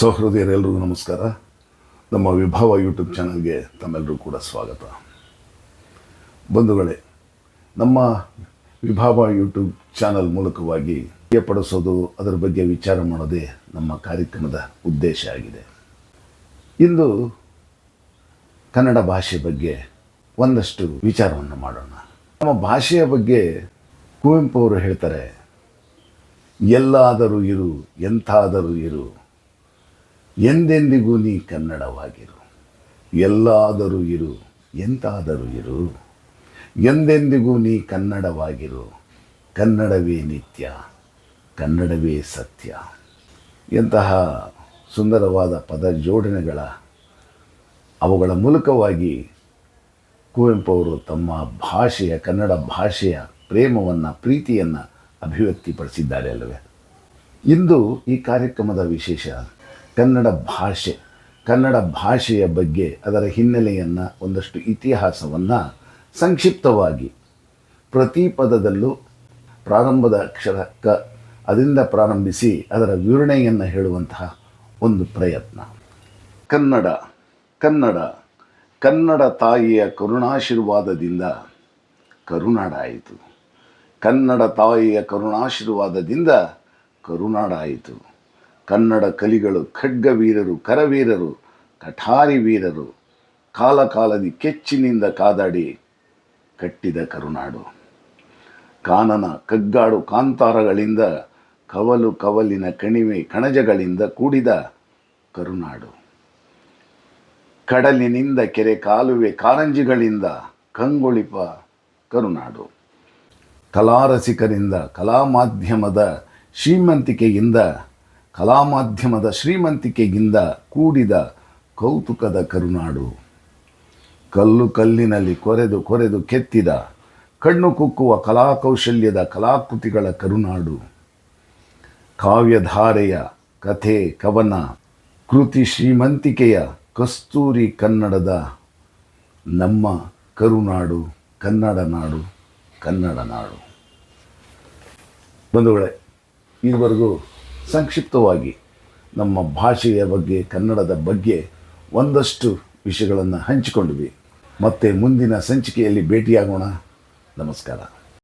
ಸಹೃದಯರೆಲ್ಲರಿಗೂ ನಮಸ್ಕಾರ. ನಮ್ಮ ವಿಭಾವ ಯೂಟ್ಯೂಬ್ ಚಾನಲ್ಗೆ ತಮ್ಮೆಲ್ಲರೂ ಕೂಡ ಸ್ವಾಗತ. ಬಂಧುಗಳೇ, ನಮ್ಮ ವಿಭಾವ ಯೂಟ್ಯೂಬ್ ಚಾನಲ್ ಮೂಲಕವಾಗಿ ಏರ್ಪಡಿಸೋದು ಅದರ ಬಗ್ಗೆ ವಿಚಾರ ಮಾಡೋದೇ ನಮ್ಮ ಕಾರ್ಯಕ್ರಮದ ಉದ್ದೇಶ ಆಗಿದೆ. ಇಂದು ಕನ್ನಡ ಭಾಷೆ ಬಗ್ಗೆ ಒಂದಷ್ಟು ವಿಚಾರವನ್ನು ಮಾಡೋಣ. ನಮ್ಮ ಭಾಷೆಯ ಬಗ್ಗೆ ಕುವೆಂಪು ಅವರು ಹೇಳ್ತಾರೆ, ಎಲ್ಲಾದರೂ ಇರು, ಎಂಥಾದರೂ ಇರು. ಎಂದೆಂದಿಗೂ ನೀ ಕನ್ನಡವಾಗಿರು. ಎಲ್ಲಾದರೂ ಇರು, ಎಂತಾದರೂ ಇರು. ಎಂದೆಂದಿಗೂ ನೀ ಕನ್ನಡವಾಗಿರು. ಕನ್ನಡವೇ ನಿತ್ಯ, ಕನ್ನಡವೇ ಸತ್ಯ. ಎಂತಹ ಸುಂದರವಾದ ಪದ ಜೋಡಣೆಗಳ ಅವುಗಳ ಮೂಲಕವಾಗಿ ಕುವೆಂಪು ಅವರು ತಮ್ಮ ಭಾಷೆಯ, ಕನ್ನಡ ಭಾಷೆಯ ಪ್ರೇಮವನ್ನು, ಪ್ರೀತಿಯನ್ನು ಅಭಿವ್ಯಕ್ತಿಪಡಿಸಿದ್ದಾರೆ ಅಲ್ಲವೇ? ಇಂದು ಈ ಕಾರ್ಯಕ್ರಮದ ವಿಶೇಷ ಕನ್ನಡ ಭಾಷೆ, ಕನ್ನಡ ಭಾಷೆಯ ಬಗ್ಗೆ ಅದರ ಹಿನ್ನೆಲೆಯನ್ನು ಒಂದಷ್ಟು ಇತಿಹಾಸವನ್ನು ಸಂಕ್ಷಿಪ್ತವಾಗಿ ಪ್ರತಿ ಪದದಲ್ಲೂ ಪ್ರಾರಂಭದ ಅಕ್ಷರ ಕ ಅದರಿಂದ ಪ್ರಾರಂಭಿಸಿ ಅದರ ವಿವರಣೆಯನ್ನು ಹೇಳುವಂತಹ ಒಂದು ಪ್ರಯತ್ನ. ಕನ್ನಡ ಕನ್ನಡ ಕನ್ನಡ ತಾಯಿಯ ಕರುಣಾಶೀರ್ವಾದದಿಂದ ಕರುನಾಡಾಯಿತು. ಕನ್ನಡ ತಾಯಿಯ ಕರುಣಾಶೀರ್ವಾದದಿಂದ ಕರುನಾಡಾಯಿತು. ಕನ್ನಡ ಕಲಿಗಳು, ಖಡ್ಗವೀರರು, ಕರವೀರರು, ಕಠಾರಿ ವೀರರು, ಕಾಲಕಾಲದಿ ಕೆಚ್ಚಿನಿಂದ ಕಾದಾಡಿ ಕಟ್ಟಿದ ಕರುನಾಡು. ಕಾನನ, ಕಗ್ಗಾಡು, ಕಾಂತಾರಗಳಿಂದ ಕವಲು ಕವಲಿನ ಕಣಿವೆ, ಕಣಜಗಳಿಂದ ಕೂಡಿದ ಕರುನಾಡು. ಕಡಲಿನಿಂದ ಕೆರೆ ಕಾಲುವೆ, ಕಾರಂಜಿಗಳಿಂದ ಕಂಗೊಳಿಪ ಕರುನಾಡು. ಕಲಾರಸಿಕರಿಂದ ಕಲಾ ಮಾಧ್ಯಮದ ಶ್ರೀಮಂತಿಕೆಯಿಂದ ಕಲಾ ಮಾಧ್ಯಮದ ಶ್ರೀಮಂತಿಕೆಯಿಂದ ಕೂಡಿದ ಕೌತುಕದ ಕರುನಾಡು. ಕಲ್ಲು ಕಲ್ಲಿನಲ್ಲಿ ಕೊರೆದು ಕೊರೆದು ಕೆತ್ತಿದ, ಕಣ್ಣು ಕುಕ್ಕುವ ಕಲಾಕೌಶಲ್ಯದ ಕಲಾಕೃತಿಗಳ ಕರುನಾಡು. ಕಾವ್ಯಧಾರೆಯ ಕಥೆ, ಕವನ, ಕೃತಿ ಶ್ರೀಮಂತಿಕೆಯ ಕಸ್ತೂರಿ ಕನ್ನಡದ ನಮ್ಮ ಕರುನಾಡು, ಕನ್ನಡ ನಾಡು ಕನ್ನಡ ನಾಡು. ಬಂಧುಗಳೇ, ಇದುವರೆಗೂ ಸಂಕ್ಷಿಪ್ತವಾಗಿ ನಮ್ಮ ಭಾಷೆಯ ಬಗ್ಗೆ ಕನ್ನಡದ ಬಗ್ಗೆ ಒಂದಷ್ಟು ವಿಷಯಗಳನ್ನು ಹಂಚಿಕೊಂಡ್ವಿ ಮತ್ತೆ ಮುಂದಿನ ಸಂಚಿಕೆಯಲ್ಲಿ ಭೇಟಿಯಾಗೋಣ. ನಮಸ್ಕಾರ.